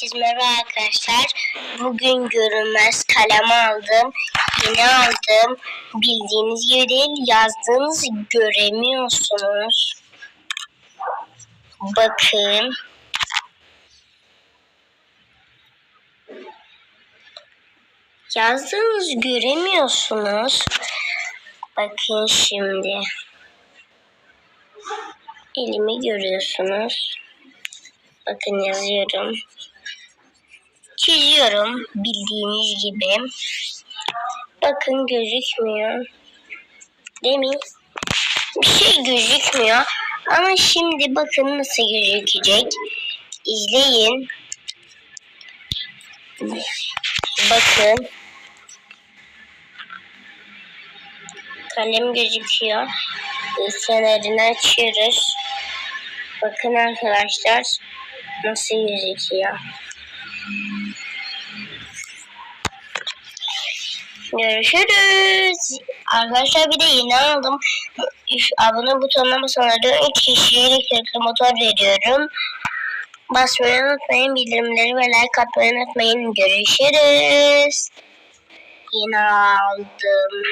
Herkese merhaba arkadaşlar. Bugün görünmez kalem aldım. Yeni aldım. Bildiğiniz gibi değil yazdığınızı göremiyorsunuz. Bakın. Yazdığınızı göremiyorsunuz. Bakın şimdi. Elimi görüyorsunuz. Bakın yazıyorum. Çiziyorum bildiğiniz gibi. Bakın gözükmüyor. Değil? Bir şey gözükmüyor. Ama şimdi bakın nasıl gözükecek. İzleyin. Bakın. Kalem gözüküyor. Kenarını açıyoruz. Bakın arkadaşlar nasıl gözüküyor. Görüşürüz. Arkadaşlar bir de yeni aldım. Abone butonuna basanları 3 kişiye elektrikli motor veriyorum. Basmayı unutmayın. Bildirimleri ve like atmayı unutmayın. Görüşürüz. Yeni aldım.